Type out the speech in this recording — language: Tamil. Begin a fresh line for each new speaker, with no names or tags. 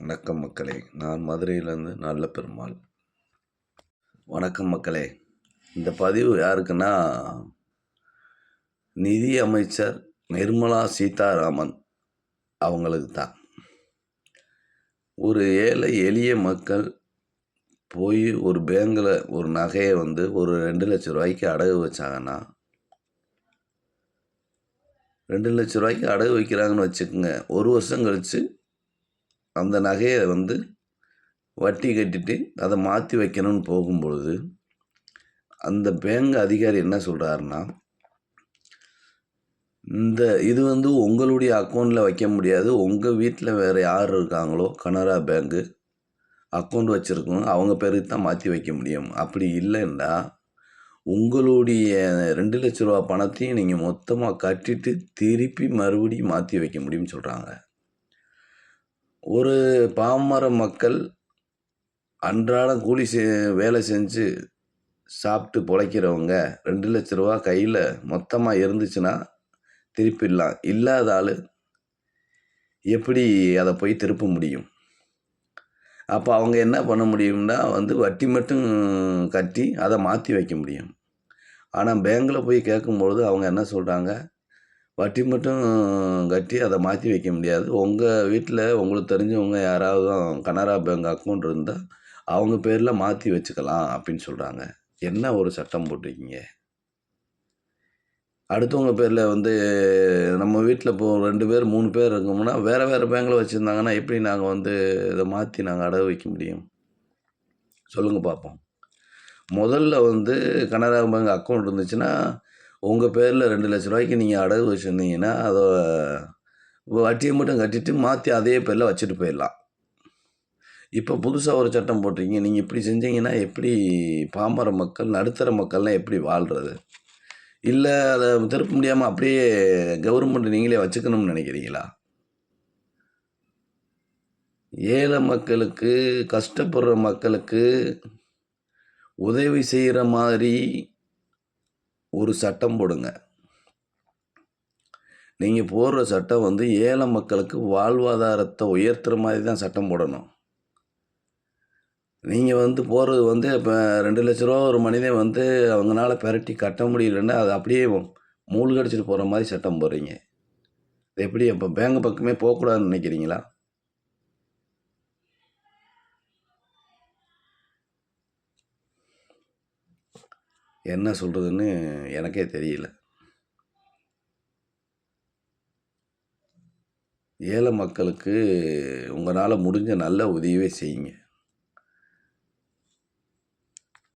வணக்கம் மக்களே. நான் மதுரையிலேருந்து நல்ல பெருமாள் வணக்கம் மக்களே. இந்த பதிவு யாருக்குன்னா நிதி அமைச்சர் நிர்மலா சீதாராமன் அவங்களுக்கு தான். ஒரு ஏழை எளிய மக்கள் போய் ஒரு பேங்கில் ஒரு நகையை வந்து ஒரு ரெண்டு லட்ச ரூபாய்க்கு அடகு வச்சாங்கன்னா ரெண்டு லட்ச ரூபாய்க்கு அடகு வைக்கிறாங்கன்னு வச்சுக்கோங்க. ஒரு வருஷம் கழித்து அந்த நகையை வந்து வட்டி கட்டிட்டு அதை மாற்றி வைக்கணும்னு போகும்பொழுது அந்த பேங்க் அதிகாரி என்ன சொல்கிறாருன்னா இந்த இது வந்து உங்களுடைய அக்கௌண்ட்டில் வைக்க முடியாது. உங்கள் வீட்டில் வேறு யார் இருக்காங்களோ கனரா பேங்க்கு அக்கௌண்ட் வச்சுருக்கணும் அவங்க பேருக்கு தான் மாற்றி வைக்க முடியும். அப்படி இல்லைன்னா உங்களுடைய ரெண்டு லட்ச ரூபா பணத்தையும் நீங்கள் மொத்தமாக கட்டிட்டு திருப்பி மறுபடியும் மாற்றி வைக்க முடியும்னு சொல்கிறாங்க ஒரு பாமர மக்கள் அன்றாடம் கூலி செ வேலை செஞ்சு சாப்பிட்டு பிழைக்கிறவங்க ரெண்டு லட்ச ரூபா கையில் மொத்தமாக இருந்துச்சுன்னா திருப்பிடலாம். இல்லாத ஆள் எப்படி அதை போய் திருப்ப முடியும்? அப்போ அவங்க என்ன பண்ண முடியும்னா வந்து வட்டி மட்டும் கட்டி அதை மாற்றி வைக்க முடியும். ஆனால் பேங்கில் போய் கேட்கும்பொழுது அவங்க என்ன சொல்கிறாங்க வட்டி மட்டும் கட்டி அதை மாற்றி வைக்க முடியாது. உங்கள் வீட்டில் உங்களுக்கு தெரிஞ்சவங்க யாராவது கனரா பேங்க் அக்கௌண்ட் இருந்தால் அவங்க பேரில் மாற்றி வச்சுக்கலாம் அப்படின்னு சொல்கிறாங்க என்ன ஒரு சட்டம் போட்டிருக்கீங்க? அடுத்தவங்க பேரில் வந்து நம்ம வீட்டில் இப்போ ரெண்டு பேர் மூணு பேர் இருக்கோம்னா வேறு வேறு பேங்கில் வச்சுருந்தாங்கன்னா எப்படி நாங்கள் வந்து இதை மாற்றி நாங்கள் அடகு வைக்க முடியும்? சொல்லுங்கள் பார்ப்போம் முதல்ல வந்து கனரா பேங்க் அக்கௌண்ட் இருந்துச்சுன்னா உங்கள் பேரில் ரெண்டு லட்ச ரூபாய்க்கு நீங்கள் அடகு வச்சுருந்தீங்கன்னா அதை வட்டியை மட்டும் கட்டிட்டு மாற்றி அதே பேரில் வச்சுட்டு போயிடலாம். இப்போ புதுசாக ஒரு சட்டம் போட்டிருக்கீங்க. நீங்கள் இப்படி செஞ்சீங்கன்னா எப்படி பாமர மக்கள் நடுத்தர மக்கள்லாம் எப்படி வாழ்கிறது இல்லை அதை திருப்ப முடியாமல் அப்படியே கவர்மெண்ட் நீங்களே வச்சுக்கணும்னு நினைக்கிறீங்களா? ஏழை மக்களுக்கு கஷ்டப்படுற மக்களுக்கு உதவி செய்கிற மாதிரி ஒரு சட்டம் போடுங்க. நீங்கள் போடுற சட்டம் வந்து ஏழை மக்களுக்கு வாழ்வாதாரத்தை உயர்த்துற மாதிரி தான் சட்டம் போடணும். நீங்கள் வந்து போகிறது வந்து இப்போ ரெண்டு லட்ச ரூபா ஒரு மனிதன் வந்து அவங்களால பெரட்டி கட்ட முடியலன்னா அது அப்படியே மூழ்கடிச்சிட்டு போகிற மாதிரி சட்டம் போடுறீங்க. எப்படி? இப்போ பேங்க் பக்கமே போகக்கூடாதுன்னு நினைக்கிறீங்களா? என்ன சொல்கிறதுன்னு எனக்கே தெரியல. ஏழை மக்களுக்கு உங்களால் முடிஞ்ச நல்ல உதவியே செய்யுங்க.